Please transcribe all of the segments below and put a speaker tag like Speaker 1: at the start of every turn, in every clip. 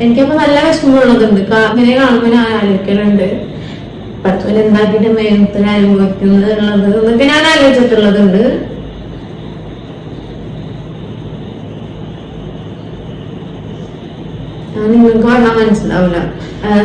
Speaker 1: എനിക്കപ്പോ നല്ല വിഷമമുള്ളതുണ്ട്. കാ- കാണുമ്പോൾ കാണുമ്പോ ഞാൻ ആലോചിക്കലുണ്ട്. പടത്തോൻ എന്താക്കിട്ട് മേഘത്തിന് അനുഭവിക്കുന്നത് ഉള്ളത് എന്നൊക്കെ ഞാൻ ആലോചിച്ചിട്ടുള്ളതുണ്ട്. നിങ്ങൾക്ക് പറഞ്ഞാൽ മനസ്സിലാവില്ല.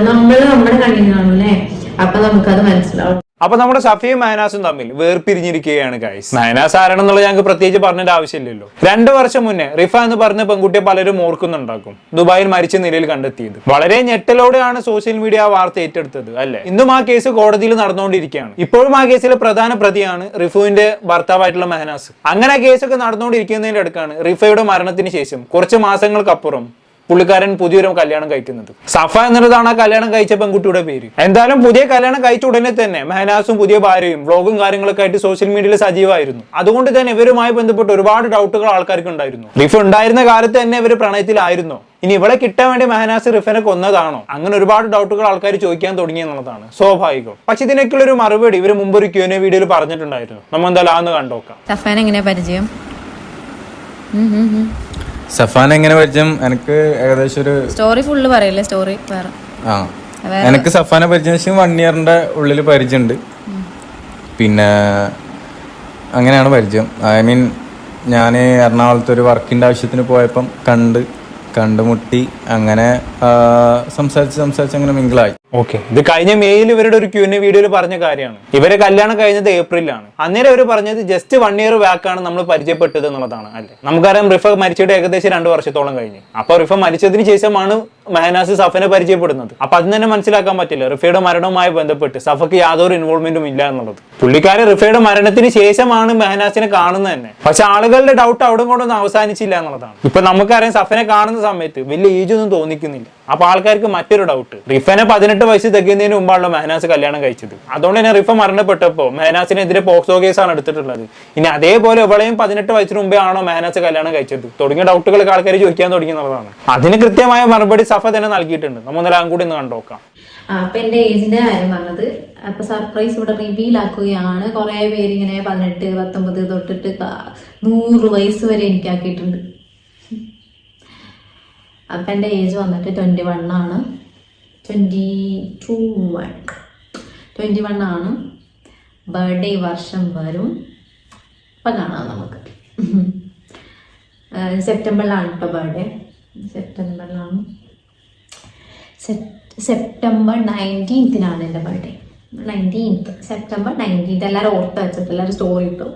Speaker 1: നമ്മൾ നമ്മുടെ കണ്ണിന് കാണൂല്ലേ അപ്പൊ നമുക്കത് മനസ്സിലാവും.
Speaker 2: അപ്പൊ നമ്മുടെ സഫിയും മഹനാസും തമ്മിൽ വേർപിരിഞ്ഞിരിക്കുകയാണ് ഗൈസ് മഹനാസ് എന്നുള്ള ഞങ്ങൾക്ക് പ്രത്യേകിച്ച് പറഞ്ഞിട്ട് ആവശ്യമില്ലല്ലോ. രണ്ടു വർഷം മുന്നേ റിഫ എന്ന് പറഞ്ഞ പെൺകുട്ടിയെ പലരും ഓർക്കുന്നുണ്ടാക്കും. ദുബായിൽ മരിച്ച നിലയിൽ കണ്ടെത്തിയത്. വളരെ ഞെട്ടലോടെയാണ് സോഷ്യൽ മീഡിയ ആ വാർത്ത ഏറ്റെടുത്തത് അല്ലെ? ഇന്നും ആ കേസ് കോടതിയിൽ നടന്നുകൊണ്ടിരിക്കുകയാണ്. ഇപ്പോഴും ആ കേസിലെ പ്രധാന പ്രതിയാണ് റിഫുവിന്റെ ഭർത്താവായിട്ടുള്ള മെഹനാസ്. അങ്ങനെ ആ കേസൊക്കെ നടന്നുകൊണ്ടിരിക്കുന്നതിന്റെ അടുക്കാണ് റിഫയുടെ മരണത്തിന് ശേഷം കുറച്ച് മാസങ്ങൾക്കപ്പുറം പുള്ളിക്കാരൻ പുതിയൊരു കല്യാണം കഴിക്കുന്നത്. സഫ എന്നുള്ളതാണ് ആ കല്യാണം കഴിച്ച പെൺകുട്ടിയുടെ പേര്. എന്തായാലും പുതിയ കല്യാണം കഴിച്ച ഉടനെ തന്നെ മെഹനാസും പുതിയ ഭാര്യയും വ്ലോഗും കാര്യങ്ങളൊക്കെ ആയിട്ട് സോഷ്യൽ മീഡിയയിൽ സജീവമായിരുന്നു. അതുകൊണ്ട് തന്നെ ഇവരുമായി ബന്ധപ്പെട്ട് ഒരുപാട് ഡൗട്ടുകൾ ആൾക്കാർക്ക് ഉണ്ടായിരുന്നു. റിഫ് ഉണ്ടായിരുന്ന കാലത്ത് തന്നെ ഇവർ പ്രണയത്തിലായിരുന്നു. ഇനി ഇവളെ കിട്ടാൻ വേണ്ടി മെഹനാസ് റിഫനെ കൊന്നതാണോ? അങ്ങനെ ഒരുപാട് ഡൗട്ടുകൾ ആൾക്കാർ ചോദിക്കാൻ തുടങ്ങി എന്നുള്ളതാണ്. സ്വാഭാവികം. പക്ഷെ ഇതിനൊക്കെയുള്ള ഒരു മറുപടി ഇവർ മുമ്പ് ഒരു ക്യൂനെ വീഡിയോയിൽ പറഞ്ഞിട്ടുണ്ടായിരുന്നു. നമ്മൾ എന്തായാലും ആന്ന് കണ്ടോക്കാം
Speaker 3: പരിചയം.
Speaker 4: സഫാൻ എങ്ങനെ പരിചയം? എനിക്ക് ഏകദേശം ഒരു
Speaker 3: സ്റ്റോറി ഫുള്ള് പറയല്ലേ? സ്റ്റോറി വേറെ.
Speaker 4: ആ. എനിക്ക് സഫാനെ പരിചയം വൺ ഇയറിന്റെ ഉള്ളിൽ പരിചയമുണ്ട്. പിന്നെ അങ്ങനെയാണ് പരിചയം. ഐ മീൻ ഞാൻ എറണാകുളത്ത് ഒരു വർക്കിന്റെ ആവശ്യത്തിന് പോയപ്പം കണ്ട് കണ്ടുമുട്ടി അങ്ങനെ സംസാരിച്ച് സംസാരിച്ച് അങ്ങനെ മിങ്കിളായി
Speaker 2: ഓക്കെ ഇത് കഴിഞ്ഞ മെയ്യിൽ ഇവരുടെ ഒരു ക്യൂ വീഡിയോയിൽ പറഞ്ഞ കാര്യമാണ്. ഇവരെ കല്യാണം കഴിഞ്ഞത് ഏപ്രിലാണ്. അന്നേരം അവർ പറഞ്ഞത് ജസ്റ്റ് വൺ ഇയർ ബാക്കാണ് നമ്മൾ പരിചയപ്പെട്ടത് എന്നുള്ളതാണ് അല്ലെ? നമുക്കറിയാം റിഫ മരിച്ചിട്ട് ഏകദേശം രണ്ട് വർഷത്തോളം കഴിഞ്ഞു. അപ്പൊ റിഫ മരിച്ചതിന് ശേഷമാണ് മെഹനാസ് സഫനെ പരിചയപ്പെടുന്നത്. അപ്പൊ അത് തന്നെ മനസ്സിലാക്കാൻ പറ്റില്ല റിഫയുടെ മരണവുമായി ബന്ധപ്പെട്ട് സഫക്ക് യാതൊരു ഇൻവോൾവ്മെന്റും ഇല്ല എന്നുള്ളത്. പുള്ളിക്കാരൻ റിഫയുടെ മരണത്തിന് ശേഷമാണ് മെഹനാസിനെ കാണുന്നത് തന്നെ. പക്ഷെ ആളുകളുടെ ഡൗട്ട് അവിടെ കൊണ്ടൊന്നും അവസാനിച്ചില്ല എന്നുള്ളതാണ്. ഇപ്പൊ നമുക്കറിയാം സഫനെ കാണുന്ന സമയത്ത് വലിയ ഏജ് ഒന്നും തോന്നിക്കുന്നില്ല. അപ്പൊ ആൾക്കാർക്ക് മറ്റൊരു ഡൗട്ട് റിഫനെ പതിനെട്ട് വയസ്സ് തികയുന്നതിന് മുമ്പാണല്ലോ മെഹനാസ് കല്യാണം കഴിച്ചത്. അതുകൊണ്ട് തന്നെ റിഫ മരണപ്പെട്ടപ്പോ മെഹനാസിനെതിരെ പോക്സോ കേസാണ് എടുത്തിട്ടുള്ളത്. ഇനി അതേപോലെ ഇവളെയും പതിനെട്ട് വയസ്സിന് മുമ്പേ ആണോ മെഹനാസ് കല്യാണം കഴിച്ചത്? തുടങ്ങിയ ഡൗട്ടുകളൊക്കെ ആൾക്കാർ ചോദിക്കാൻ തുടങ്ങിയെന്നുള്ളതാണ്. അതിന് കൃത്യമായ മറുപടി സഫ തന്നെ നൽകിയിട്ടുണ്ട്. നമ്മൾ ഒന്നെല്ലാം കൂടി ഒന്ന് കണ്ടോക്കാം.
Speaker 1: അപ്പൊ എന്റെ ഏജിന്റെ കാര്യം പറഞ്ഞത്? അപ്പൊ സർപ്രൈസ് ഇവിടെ റിവീൽ ആക്കുകയാണ്. കുറെ പേര് ഇങ്ങനെ പതിനെട്ട് പത്തൊമ്പത് തൊട്ടിട്ട് നൂറ് വയസ്സ് വരെ എനിക്കാക്കിയിട്ടുണ്ട്. അപ്പൊ എന്റെ ഏജ് വന്നിട്ട് ട്വന്റി വൺ ആണ്. Twenty two one twenty one ആണ്. ബർത്ത്ഡേ വർഷം വരും. ഇപ്പൊ കാണാം നമുക്ക്. സെപ്റ്റംബറിലാണ് ഇപ്പൊ ബർത്ത്ഡേ സെപ്റ്റംബറിലാണ്. സെപ്- സെപ്റ്റംബർ നയന്റീൻത്തിനാണ് എന്റെ ബർത്ത്ഡേ നയന്റീൻത്ത് സെപ്റ്റംബർ സ്റ്റോറി ഇട്ടു.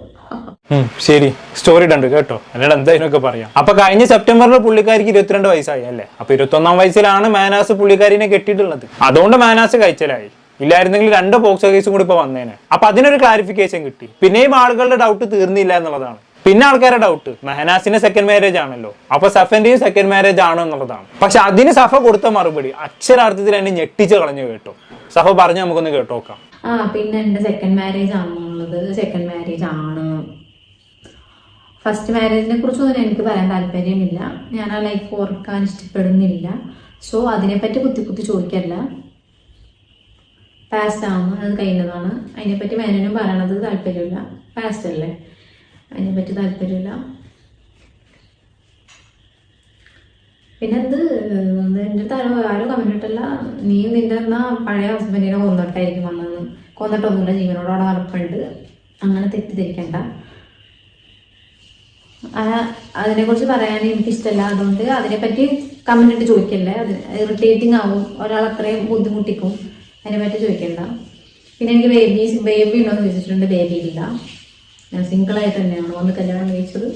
Speaker 2: ശരി. സ്റ്റോറി ഇടുണ്ട് കേട്ടോ. എന്നോട് എന്തായാലും പറയാം. അപ്പൊ കഴിഞ്ഞ സെപ്റ്റംബറിൽ പുള്ളിക്കാരിക്ക് ഇരുപത്തിരണ്ട് വയസ്സായി അല്ലേ? അപ്പൊ ഇരുപത്തൊന്നാം വയസ്സിലാണ് മാനാസ് പുള്ളിക്കാരിനെ കെട്ടിയിട്ടുള്ളത്. അതുകൊണ്ട് മാനാസ് കഴിച്ചലായി. ഇല്ലായിരുന്നെങ്കിൽ രണ്ട് പോക്സോ കേസും കൂടി ഇപ്പൊ വന്നേനെ. അപ്പൊ അതിനൊരു ക്ലാരിഫിക്കേഷൻ കിട്ടി. പിന്നെയും ആളുകളുടെ ഡൗട്ട് തീർന്നില്ല എന്നുള്ളതാണ്. പിന്നെ ആൾക്കാരെ ഡൗട്ട് മെഹനാസിന്റെ സെക്കൻഡ് മാരേജ് ആണല്ലോ. അപ്പൊ സഫന്റെയും സെക്കൻഡ് മാരേജ് ആണോ എന്നുള്ളതാണ്. പക്ഷെ അതിന് സഫ കൊടുത്ത മറുപടി അക്ഷരാർത്ഥത്തിൽ എന്നെ ഞെട്ടിച്ച് കളഞ്ഞു കേട്ടോ. സഫ പറഞ്ഞു നമുക്കൊന്ന് കേട്ടോക്കാം.
Speaker 1: ആ പിന്നെ എന്റെ സെക്കൻഡ് മാരേജ് ആണുള്ളത് സെക്കൻഡ് മാരേജ് ആണ്. ഫസ്റ്റ് മാരേജിനെ കുറിച്ചൊന്നും എനിക്ക് പറയാൻ താല്പര്യമില്ല. ഞാൻ ആ ലൈഫ് ഓർക്കാൻ ഇഷ്ടപ്പെടുന്നില്ല. സോ അതിനെപ്പറ്റി കുത്തി കുത്തി ചോദിക്കല്ല. പാസ്റ്റ് ആണ് അത് കഴിഞ്ഞതാണ്. അതിനെപ്പറ്റി മാനേജിനും പറയണത് താല്പര്യമില്ല. പാസ്റ്റ് അല്ലേ? അതിനെപ്പറ്റി താല്പര്യമില്ല. പിന്നെ എന്ത് എന്റെ അടുത്ത് ആരോ ആരോ നീ നിന്റെ എന്നാ പഴയ ഹസ്ബൻഡിനെ കൊന്നിട്ടായിരിക്കും വന്നത്. കൊന്നിട്ടൊന്നുമില്ല ജീവനോടോടെ നടപ്പുണ്ട്. അങ്ങനെ തെറ്റിദ്ധരിക്കണ്ട. അതിനെക്കുറിച്ച് പറയാൻ എനിക്ക് ഇഷ്ടമല്ല അതുകൊണ്ട് അതിനെപ്പറ്റി കമന്റ് ഇട്ട് ചോദിക്കല്ലേ? അത് ഇറിറ്റേറ്റിംഗ് ആവും. ഒരാൾ അത്രയും ബുദ്ധിമുട്ടിക്കും. അതിനെപ്പറ്റി ചോദിക്കണ്ട. പിന്നെ എനിക്ക് ബേബി ബേബി ഉണ്ടോ എന്ന് ചോദിച്ചിട്ടുണ്ട്. ബേബി ഇല്ല. ഞാൻ സിംഗിളായിട്ട് തന്നെയാണ്. ഒന്ന് കല്യാണം കഴിച്ചത്.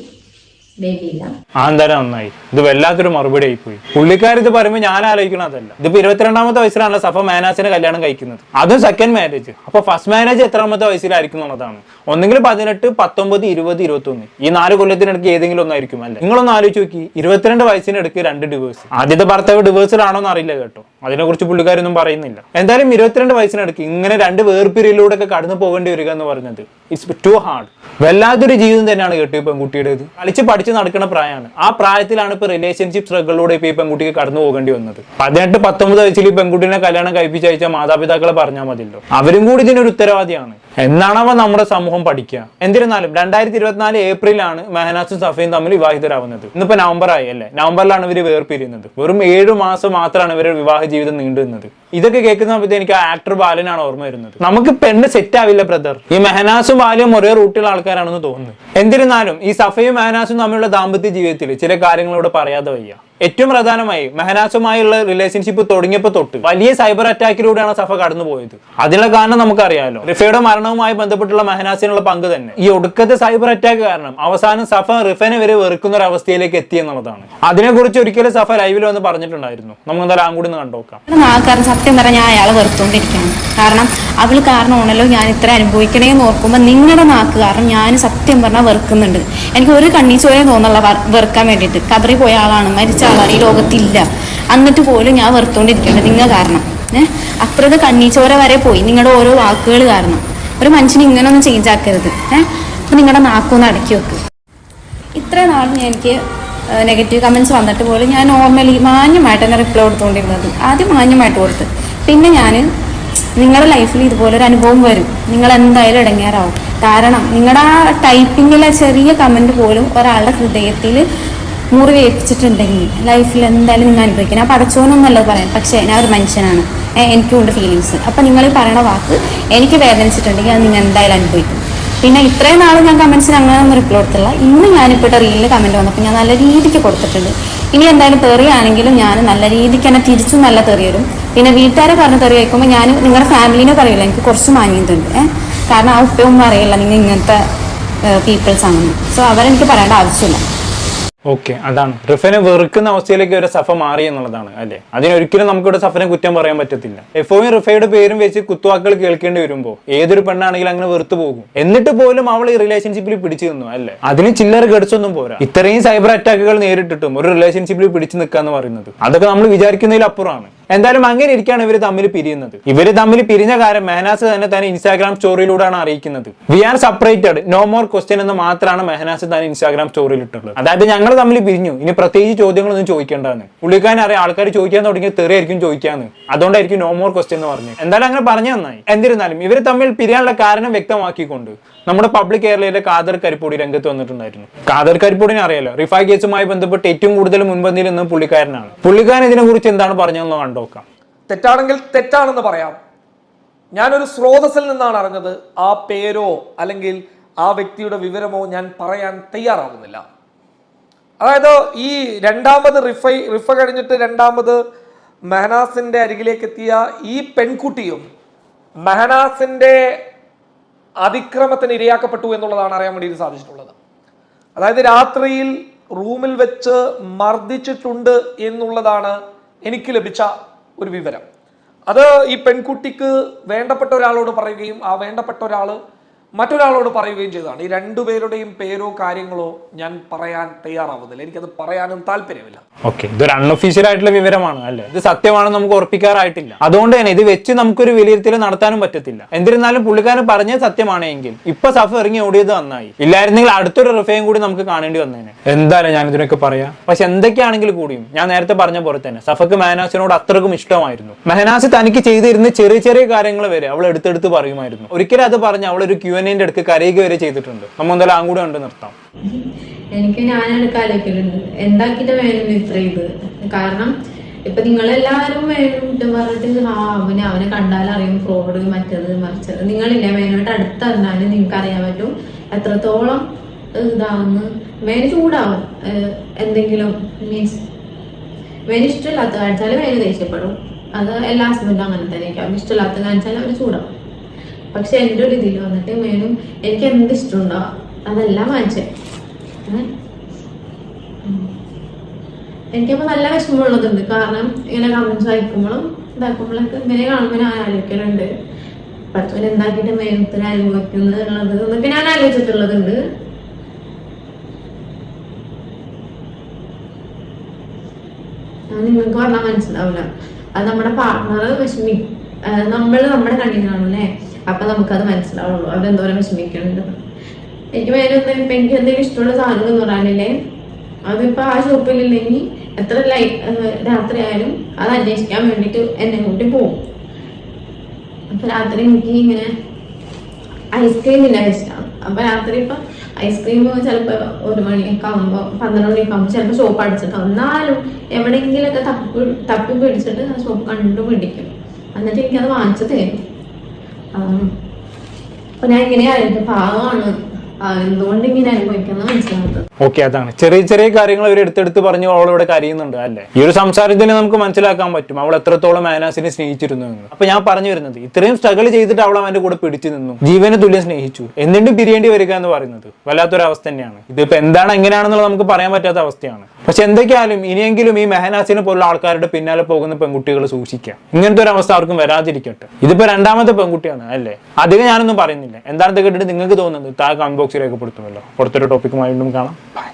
Speaker 1: ബേബി ഇല്ല
Speaker 2: ആ എന്തായാലും നന്നായി. ഇത് വല്ലാത്തൊരു മറുപടി ആയിപ്പോയി. പുള്ളിക്കാരിത് പറയുമ്പോൾ ഞാൻ ആലോചിക്കണം അതല്ല. ഇതിപ്പോ ഇരുപത്തിരണ്ടാമത്തെ വയസ്സിലാണല്ലോ സഫ മാനാസിനെ കല്യാണം കഴിക്കുന്നത്. അതും സെക്കൻഡ് മാരേജ് അപ്പൊ ഫസ്റ്റ് മാരേജ് എത്രാമത്തെ വയസ്സിലായിരിക്കും എന്നുള്ളതാണ്. ഒന്നെങ്കിൽ പതിനെട്ട് പത്തൊമ്പത് ഇരുപത് ഇരുപത്തി ഒന്ന് ഈ നാല് കൊല്ലത്തിനിടയ്ക്ക് ഏതെങ്കിലും ഒന്നായിരിക്കും അല്ലേ? നിങ്ങളൊന്ന് ആലോചിച്ച് നോക്കി. ഇരുപത്തിരണ്ട് വയസ്സിനിടയ്ക്ക് രണ്ട് ഡിവേഴ്സ് ആദ്യത്തെ ഭർത്താവ് ഡിവേഴ്സിലാണോ എന്ന് അറിയില്ല കേട്ടോ. അതിനെക്കുറിച്ച് പുള്ളിക്കാരൊന്നും പറയുന്നില്ല. എന്തായാലും ഇരുപത്തിരണ്ട് വയസ്സിനിടയ്ക്ക് ഇങ്ങനെ രണ്ട് വേർപിരിയിലൂടെ ഒക്കെ കടന്നു പോകേണ്ടി വരിക എന്ന് പറയുന്നത് ഇറ്റ്സ് ടു ഹാർഡ് വല്ലാത്തൊരു ജീവിതം തന്നെയാണ് കേട്ടോ ഈ പെൺകുട്ടിയുടേത് കളിച്ച് പഠിച്ച് നടക്കുന്ന പ്രായമാണ്. ആ പ്രായത്തിലാണ് ഇപ്പൊ റിലേഷൻഷിപ്പ് സ്ട്രഗിളിലൂടെ ഇപ്പൊ ഈ പെൺകുട്ടിക്ക് കടന്നു പോകേണ്ടി വന്നത്. പതിനെട്ട് പത്തൊമ്പത് വയസ്സിൽ ഈ പെൺകുട്ടിനെ കല്യാണം കഴിപ്പിച്ചയച്ച മാതാപിതാക്കളെ പറഞ്ഞാൽ മതിയല്ലോ. അവരും കൂടി ഇതിനൊരു ഉത്തരവാദിയാണ്. എന്നാണവ നമ്മുടെ സമൂഹം പഠിക്കുക. എന്നിരുന്നാലും രണ്ടായിരത്തി ഇരുപത്തിനാല് ഏപ്രിലാണ് മെഹനാസും സഫയും തമ്മിൽ വിവാഹിതരാവുന്നത്. ഇന്നിപ്പോ നവംബർ ആയി അല്ലേ? നവംബറിലാണ് ഇവർ വേർപിരിയുന്നത്. വെറും ഏഴു മാസം മാത്രമാണ് ഇവരുടെ വിവാഹ ജീവിതം നീണ്ടുനിന്നത്. ഇതൊക്കെ കേൾക്കുന്ന സമയത്ത് എനിക്ക് ആ ആക്ടർ ബാലനാണ് ഓർമ്മ വരുന്നത്. നമുക്ക് പെണ്ണ് സെറ്റ് ആവില്ല ബ്രദർ ഈ മെഹനാസും ബാലും ഒരേ റൂട്ടിലുള്ള ആൾക്കാരാണെന്ന് തോന്നുന്നു. എന്നിരുന്നാലും ഈ സഫയും മെഹനാസും തമ്മിലുള്ള ദാമ്പത്യ ജീവിതത്തിൽ ചില കാര്യങ്ങളോട് പറയാതെ വയ്യ. ഏറ്റവും പ്രധാനമായി മെഹനാസുമായുള്ള റിലേഷൻഷിപ്പ് തുടങ്ങിയപ്പോൾ തൊട്ട് വലിയ സൈബർ അറ്റാക്കിലൂടെയാണ് സഫ കടന്നുപോയത്. അതിനുള്ള കാരണം നമുക്കറിയാലോ. റിഫയുടെ മരണവുമായി ബന്ധപ്പെട്ടുള്ള മെഹനാസിനുള്ള പങ്ക് തന്നെ. ഈ ഒടുക്കത്തെ സൈബർ അറ്റാക്ക് കാരണം അവസാനം സഫ റിഫനെ വരെ വെറുക്കുന്ന ഒരു അവസ്ഥയിലേക്ക് എത്തി എന്നുള്ളതാണ്. അതിനെക്കുറിച്ച് ഒരിക്കലും സഫ ലൈവിൽ വന്ന് പറഞ്ഞിട്ടുണ്ടായിരുന്നു. നമുക്ക് എന്തായാലും കൂടി ഒന്ന് കണ്ടോക്കാം
Speaker 3: കാരണം സത്യം പറഞ്ഞാൽ ഞാൻ അയാളെ വെറുത്തോണ്ടിരിക്കുകയാണ്. കാരണം അവൾ കാരണമാണല്ലോ ഞാൻ ഇത്ര അനുഭവിക്കണേന്ന് ഓർക്കുമ്പോൾ നിങ്ങളുടെ നാക്ക് കാരണം ഞാൻ സത്യം പറഞ്ഞാൽ വെറുക്കുന്നുണ്ട്. എനിക്ക് ഒരു കണ്ണീച്ചോയെ വർ- വെറുക്കാൻ വേണ്ടിയിട്ട്. കബറി പോയ ആളാണ്. മരിച്ച ആളാണ് ഈ ലോകത്തില്ല. എന്നിട്ട് പോലും ഞാൻ വെറുത്തോണ്ടിരിക്കുന്നത് നിങ്ങൾ കാരണം. ഏഹ് അത്രത് കണ്ണീച്ചോര വരെ പോയി. നിങ്ങളുടെ ഓരോ വാക്കുകൾ കാരണം. ഒരു മനുഷ്യന് ഇങ്ങനെ ഒന്നും ചേഞ്ച് ആക്കരുത്. ഏഹ് അപ്പൊ നിങ്ങളുടെ നാക്കൊന്ന് അടക്കി വെക്ക്. ഇത്ര നാൾ ഞാൻ എനിക്ക് നെഗറ്റീവ് കമൻസ് വന്നിട്ട് പോലും ഞാൻ നോർമലി മാന്യമായിട്ട് തന്നെ റിപ്ലൈ കൊടുത്തുകൊണ്ടിരുന്നത് ആദ്യം മാന്യമായിട്ട് കൊടുത്ത്. പിന്നെ ഞാൻ നിങ്ങളുടെ ലൈഫിൽ ഇതുപോലൊരു അനുഭവം വരും. നിങ്ങൾ എന്തായാലും ഇടങ്ങേറാവും. കാരണം നിങ്ങളുടെ ആ ടൈപ്പിങ്ങിലെ ചെറിയ കമന്റ് പോലും ഒരാളുടെ ഹൃദയത്തിൽ മുറിവേൽപ്പിച്ചിട്ടുണ്ടെങ്കിൽ ലൈഫിൽ എന്തായാലും നിങ്ങൾ അനുഭവിക്കണം. ആ പടച്ചോനൊന്നല്ല പറയാം പക്ഷേ ഞാൻ ഒരു മനുഷ്യനാണ്. എനിക്കുണ്ട് ഫീലിങ്സ് അപ്പം നിങ്ങൾ പറയണ വാക്ക് എനിക്ക് വേദനിച്ചിട്ടുണ്ടെങ്കിൽ അത് നിങ്ങൾ എന്തായാലും അനുഭവിക്കും. പിന്നെ ഇത്രയും നാളും ഞാൻ കമന്റ്സിന് അങ്ങനെ ഒന്നും റിപ്ലൈ കൊടുത്തില്ല. ഇന്ന് ഞാനിപ്പോൾ റീലിൽ കമന്റ് വന്നപ്പോൾ ഞാൻ നല്ല രീതിക്ക് കൊടുത്തിട്ടുണ്ട്. ഇനി എന്തായാലും തെറിയാണെങ്കിലും ഞാൻ നല്ല രീതിക്ക് തന്നെ തിരിച്ചും നല്ല തെറി വരും. പിന്നെ വീട്ടുകാരെ പറഞ്ഞ് തെറി വയ്ക്കുമ്പോൾ ഞാൻ നിങ്ങളുടെ ഫാമിലിനെ പറയില്ല. എനിക്ക് കുറച്ച് മാനിയതുണ്ട് ഏഹ് കാരണം ആ ഉപ്പയൊന്നും അറിയില്ല നിങ്ങൾ ഇങ്ങനത്തെ പീപ്പിൾസ് ആണെന്ന്. സോ അവരെനിക്ക് പറയേണ്ട ആവശ്യമില്ല.
Speaker 2: ഓക്കെ അതാണ്. റിഫനെ വെറുക്കുന്ന അവസ്ഥയിലേക്ക് ഒരു സഫ മാറി എന്നുള്ളതാണ് അല്ലേ? അതിനൊരിക്കലും നമുക്കിവിടെ സഫനെ കുറ്റം പറയാൻ പറ്റത്തില്ല. എഫോയും റിഫയുടെ പേരും വെച്ച് കുത്തുവാക്കുകൾ കേൾക്കേണ്ടി വരുമ്പോൾ ഏതൊരു പെണ്ണാണെങ്കിലും അങ്ങനെ വെറുത്തു പോകും. എന്നിട്ട് പോലും അവൾ ഈ റിലേഷൻഷിപ്പിൽ പിടിച്ചു നിന്നു അല്ലേ? അതിന് ചില്ലറ ഗഡ്സൊന്നും പോരാ. ഇത്രയും സൈബർ അറ്റാക്കുകൾ നേരിട്ടിട്ടും ഒരു റിലേഷൻഷിപ്പിൽ പിടിച്ചു നിൽക്കുക എന്ന് പറയുന്നത്. അതൊക്കെ നമ്മൾ വിചാരിക്കുന്നതിൽ അപ്പുറമാണ് എന്തായാലും അങ്ങനെ ഇരിക്കാണ് ഇവർ തമ്മിൽ പിരിയുന്നത്. ഇവർ തമ്മിൽ പിരിഞ്ഞ കാര്യം മെഹനാസ് തന്നെ തന്നെ ഇൻസ്റ്റാഗ്രാം സ്റ്റോറിയിലൂടെയാണ് അറിയിക്കുന്നത്. We are separated no more question എന്ന് മാത്രമാണ് മെഹനാസ് തന്നെ ഇൻസ്റ്റാഗ്രാം സ്റ്റോറിയിൽ ഇട്ടുള്ളത് അതായത് ഞങ്ങൾ തമ്മിൽ പിരിഞ്ഞു. ഇനി പ്രത്യേകിച്ച് ചോദ്യങ്ങളൊന്നും ചോദിക്കേണ്ടതാണ്. പുള്ളിക്കാരൻ അറിയാം ആൾക്കാർ ചോദിക്കാൻ തുടങ്ങിയ തെറിയായിരിക്കും ചോദിക്കാന്ന്. അതുകൊണ്ടായിരിക്കും നോ മോർ ക്വസ്റ്റ്യൻ എന്ന് പറഞ്ഞു എന്തായാലും അങ്ങനെ പറഞ്ഞു നന്നായി. എന്നിരുന്നാലും ഇവർ തമ്മിൽ പിരിയാനുള്ള കാരണം വ്യക്തമാക്കിക്കൊണ്ട് നമ്മുടെ പബ്ലിക് കേരളയിലെ കാദർ കരിപ്പൊടി രംഗത്ത് വന്നിട്ടുണ്ടായിരുന്നു. കാദർ കരിപ്പൊടിനെ അറിയാലോ? റിഫാ കേസുമായി ബന്ധപ്പെട്ട് ഏറ്റവും കൂടുതൽ മുൻപന്തിയിൽ നിന്ന് പുള്ളിക്കാരനാണ്. പുള്ളിക്കാരൻ ഇതിനെ കുറിച്ച് എന്താണ് പറഞ്ഞതെന്ന് കണ്ടോക്കാം.
Speaker 5: തെറ്റാണെങ്കിൽ തെറ്റാണെന്ന് പറയാം. ഞാനൊരു സ്രോതസ്സിൽ നിന്നാണ് അറിഞ്ഞത് ആ പേരോ അല്ലെങ്കിൽ ആ വ്യക്തിയുടെ വിവരമോ ഞാൻ പറയാൻ തയ്യാറാകുന്നില്ല അതായത് ഈ രണ്ടാമത് റിഫൈ റിഫ കഴിഞ്ഞിട്ട് രണ്ടാമത് മെഹനാസിന്റെ അരികിലേക്ക് എത്തിയ ഈ പെൺകുട്ടിയും മെഹനാസിന്റെ അതിക്രമത്തിന് ഇരയാക്കപ്പെട്ടു എന്നുള്ളതാണ് അറിയാൻ വേണ്ടി സാധിച്ചിട്ടുള്ളത്. അതായത് രാത്രിയിൽ റൂമിൽ വെച്ച് മർദ്ദിച്ചിട്ടുണ്ട് എന്നുള്ളതാണ് എനിക്ക് ലഭിച്ച ഒരു വിവരം. അത് ഈ പെൺകുട്ടിക്ക് വേണ്ടപ്പെട്ട ഒരാളോട് പറയുകയും ആ വേണ്ടപ്പെട്ട ഒരാൾ മറ്റൊരാളോട് പറയുകയും ചെയ്തതാണ്. ഈ രണ്ടുപേരുടെയും പേരോ കാര്യങ്ങളോ ഞാൻ പറയാൻ തയ്യാറാവുന്നില്ല. എനിക്കത് പറയാനും താല്പര്യമില്ല.
Speaker 2: ഓക്കെ ഇതൊരു അൺഒഫീഷ്യൽ ആയിട്ടുള്ള വിവരമാണ് അല്ലേ? ഇത് സത്യമാണെന്ന് നമുക്ക് ഉറപ്പിക്കാറായിട്ടില്ല. അതുകൊണ്ട് തന്നെ ഇത് വെച്ച് നമുക്കൊരു വിലയിരുത്തൽ നടത്താനും പറ്റത്തില്ല. എന്നിരുന്നാലും പുള്ളിക്കാരൻ പറഞ്ഞത് സത്യമാണെങ്കിൽ ഇപ്പൊ സഫ് ഇറങ്ങി ഓടിയത് നന്നായി. ഇല്ലായിരുന്നെങ്കിൽ അടുത്തൊരു റിഫയും കൂടി നമുക്ക് കാണേണ്ടി വന്നേനെ. എന്തായാലും ഞാൻ ഇതിനൊക്കെ പറയാം. പക്ഷെ എന്തൊക്കെയാണെങ്കിൽ കൂടിയും ഞാൻ നേരത്തെ പറഞ്ഞ പോലെ തന്നെ സഫക്ക് മെഹനാസിനോട് അത്രക്കും ഇഷ്ടമായിരുന്നു. മെഹനാസ് തനിക്ക് ചെയ്തിരുന്ന ചെറിയ ചെറിയ കാര്യങ്ങൾ വരെ അവൾ എടുത്തെടുത്ത് പറയുമായിരുന്നു. ഒരിക്കലും അത് പറഞ്ഞ അവളൊരു ഒരു ക്യു എന്റെ അടുക്ക് കരയുക വരെ ചെയ്തിട്ടുണ്ട്. നമ്മൾ എന്തായാലും ആങ്കൂടെ കൂടെ ഉണ്ട് നിർത്താം.
Speaker 1: എനിക്ക് ഞാനെടുക്ക ആലോചിക്കലുണ്ട് എന്താക്കിട്ട് വേണം ഇത്ര ഇത്? കാരണം ഇപ്പൊ നിങ്ങളെല്ലാവരും കുറ്റം പറഞ്ഞിട്ട് ആ അവന് അവനെ കണ്ടാൽ അറിയും ഫ്രോഡ് മറ്റത് മറിച്ചത്. നിങ്ങളില്ലേ മേനോട്ട് അടുത്തറിഞ്ഞാലും നിങ്ങൾക്ക് അറിയാൻ പറ്റും എത്രത്തോളം ഇതാവുന്നു മേന് ചൂടാവും എന്തെങ്കിലും മീൻസ് മേന് ഇഷ്ടമില്ലാത്ത കാണിച്ചാൽ മേന് ദേഷ്യപ്പെടും. അത് എല്ലാ ഹസ്ബൻഡും അങ്ങനെ തന്നെ ആയിരിക്കും ഇഷ്ടമില്ലാത്ത കാണിച്ചാൽ അവർ ചൂടാവും. പക്ഷെ എന്റെ ഒരു ഇതിൽ വന്നിട്ട് മേനും എനിക്ക് എന്ത് ഇഷ്ടമുണ്ടോ അതെല്ലാം വാങ്ങിച്ചേ. ഏഹ്? ഉം. എനിക്കപ്പോ നല്ല വിഷമമുള്ളതുണ്ട്. കാരണം ഇങ്ങനെ കമന്റ്സ് വായിക്കുമ്പോഴും ഇതാക്കുമ്പോഴൊക്കെ ഇങ്ങനെ കാണുമ്പോൾ ഞാൻ ആലോചിക്കലുണ്ട്. പഠിച്ചവൻ എന്താക്കിയിട്ട് മേനത്തിന് അനുഭവിക്കുന്നത് എന്നുള്ളത്. എന്നൊക്കെ ഞാൻ ആലോചിച്ചിട്ടുള്ളതുണ്ട്. നിങ്ങൾക്ക് പറഞ്ഞാൽ മനസ്സിലാവില്ല. അത് നമ്മുടെ പാർട്ണർ വിഷമി നമ്മൾ നമ്മുടെ കണ്ണിൽ കാണൂലേ അപ്പൊ നമുക്കത് മനസ്സിലാവുള്ളൂ. അവരെന്തോരം വിഷമിക്കുന്നുണ്ട്. എനിക്ക് വേറെ ഒന്നും ഇപ്പൊ എനിക്ക് എന്തെങ്കിലും ഇഷ്ടമുള്ള സാധനം എന്ന് പറയാനില്ലേ? അതിപ്പോ ആ ഷോപ്പിലില്ലെങ്കിൽ എത്ര ലൈ രാത്രി ആയാലും അത് അന്വേഷിക്കാൻ വേണ്ടിട്ട് എന്നെ കൂട്ടി പോകും. അപ്പൊ രാത്രി എനിക്ക് ഇങ്ങനെ ഐസ്ക്രീം തിന്നാൻ ഇഷ്ടമാണ് അപ്പൊ രാത്രി ഇപ്പൊ ഐസ്ക്രീം ചിലപ്പോ ഒരു മണിയൊക്കെ ആകുമ്പോ പന്ത്രണ്ട് മണിയൊക്കെ ആകുമ്പോ ചിലപ്പോ ഷോപ്പ് അടിച്ചിട്ടാവും എന്നാലും എവിടെയെങ്കിലൊക്കെ തപ്പി തപ്പി പിടിച്ചിട്ട് ആ ഷോപ്പ് കണ്ടുപിടിക്കും. എന്നിട്ട് എനിക്കത് വാങ്ങിച്ചു തരും. അപ്പൊ ഞാൻ ഇങ്ങനെയായിരുന്നു പാവമാണ്. ആ, എന്തുകൊണ്ട് ഇങ്ങനെ അനുഭവിക്കുന്ന മനസ്സിലാകാത്തത്
Speaker 2: ഓക്കെ അതാണ്. ചെറിയ ചെറിയ കാര്യങ്ങൾ അവർ എടുത്തെടുത്ത് പറഞ്ഞു അവൾ ഇവിടെ കരയുന്നുണ്ട് അല്ലേ? ഈ ഒരു സംസാരത്തിന് നമുക്ക് മനസ്സിലാക്കാൻ പറ്റും. അവൾ എത്രത്തോളം മാനാസിനെ സ്നേഹിച്ചിരുന്നു എന്ന്. അപ്പൊ ഞാൻ പറഞ്ഞു വരുന്നത് ഇത്രയും സ്ട്രഗിൾ ചെയ്തിട്ട് അവൾ അവന്റെ കൂടെ പിടിച്ചു നിന്നു. ജീവനെ തുല്യം സ്നേഹിച്ചു. എന്നിട്ടും പിരിയേണ്ടി വരിക എന്ന് പറയുന്നത്? വല്ലാത്തൊരു അവസ്ഥ തന്നെയാണ്. ഇതിപ്പോ എന്താണ് എങ്ങനെയാണെന്നുള്ളത് നമുക്ക് പറയാൻ പറ്റാത്ത അവസ്ഥയാണ്. പക്ഷെ എന്തൊക്കെയാലും ഇനിയെങ്കിലും ഈ മെഹനാസിനെ പോലുള്ള ആൾക്കാരുടെ പിന്നാലെ പോകുന്ന പെൺകുട്ടികൾ സൂക്ഷിക്കാം. ഇങ്ങനത്തെ ഒരു അവസ്ഥ ആർക്കും വരാതിരിക്കട്ടെ. ഇതിപ്പോ രണ്ടാമത്തെ പെൺകുട്ടിയാണ് അല്ലേ? അധികം ഞാനൊന്നും പറയുന്നില്ല. എന്താണെന്ന് കേട്ടിട്ട് നിങ്ങൾക്ക് തോന്നുന്നത്? താഴെ കമന്റ് ബോക്സിൽ രേഖപ്പെടുത്തുമല്ലോ. പുറത്തൊരു ടോപ്പിക്കുമായി വീണ്ടും കാണാം.